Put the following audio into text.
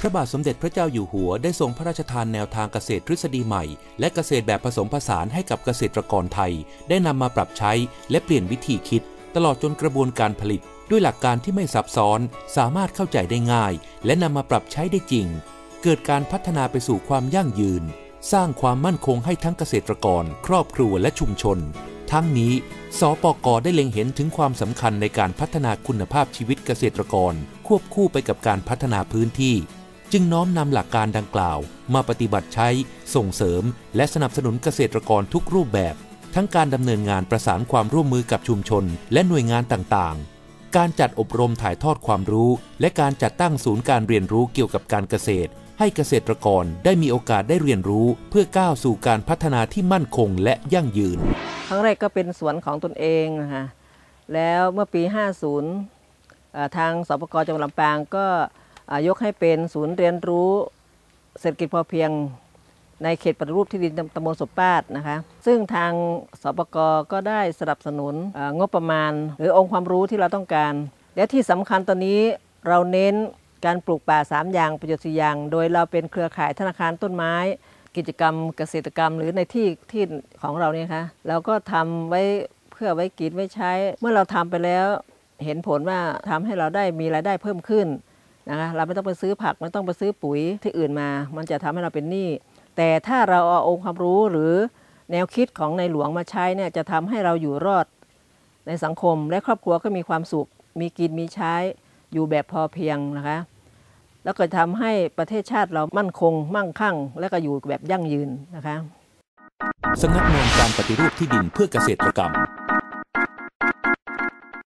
พระบาทสมเด็จพระเจ้าอยู่หัวได้ทรงพระราชทานแนวทางเกษตรทฤษฎีใหม่ และเกษตรแบบผสมผสานให้กับเกษตรกรไทย ได้นำมาปรับใช้และเปลี่ยนวิธีคิด ตลอดจนกระบวนการผลิต ด้วยหลักการที่ไม่ซับซ้อน สามารถเข้าใจได้ง่าย และนำมาปรับใช้ได้จริง เกิดการพัฒนาไปสู่ความยั่งยืน สร้างความมั่นคงให้ทั้งเกษตรกร ครอบครัวและชุมชน ทั้งนี้ สปกได้เล็งเห็นถึงความสำคัญในการพัฒนาคุณภาพชีวิตเกษตรกร ควบคู่ไปกับการพัฒนาพื้นที่ จึงน้อมนำหลักการดังกล่าว มาปฏิบัติใช้ ส่งเสริม และสนับสนุนเกษตรกรทุกรูปแบบ ทั้งการดำเนินงานประสานความร่วมมือกับชุมชน และหน่วยงานต่างๆ การจัดอบรมถ่ายทอดความรู้ และการจัดตั้งศูนย์การเรียนรู้เกี่ยวกับการเกษตร ให้เกษตรกรได้มีโอกาสได้เรียนรู้ เพื่อก้าวสู่การพัฒนาที่มั่นคงและยั่งยืน ครั้งแรกก็เป็นสวนของตนเองนะคะแล้วเมื่อปี 50 ทางสปกจังหวัดลำปางก็ยกให้เป็นศูนย์เรียนรู้เศรษฐกิจพอเพียงในเขตปฏิรูปที่ดินตำบลสบปาดนะคะ ซึ่งทางสปกก็ได้สนับสนุนงบประมาณ หรือองค์ความรู้ที่เราต้องการ และที่สำคัญตอนนี้เราเน้น การปลูกป่า 3 อย่างประโยชน์4อย่าง โดยเราเป็นเครือข่ายธนาคารต้นไม้ กิจกรรมเกษตรกรรมหรือในที่ที่ของเราเนี่ยคะเราก็ทำไว้เพื่อไว้กินไว้ใช้ เมื่อเราทำไปแล้ว เห็นผลว่าทำให้เราได้มีรายได้เพิ่มขึ้นนะคะเราไม่ต้องไปซื้อผักไม่ต้องไปซื้อปุ๋ยที่อื่นมา มันจะทำให้เราเป็นหนี้แต่ถ้าเราเอาองค์ความรู้หรือแนวคิดของในหลวงมาใช้เนี่ยจะทำให้เราอยู่รอดในสังคมและครอบครัวก็มีความสุข มีกินมีใช้อยู่แบบพอเพียงนะคะ แล้วก็ทำให้ประเทศชาติเรามั่นคง มั่งคั่ง และก็อยู่แบบยั่งยืนนะคะสำนักงานการปฏิรูปที่ดินเพื่อเกษตรกรรม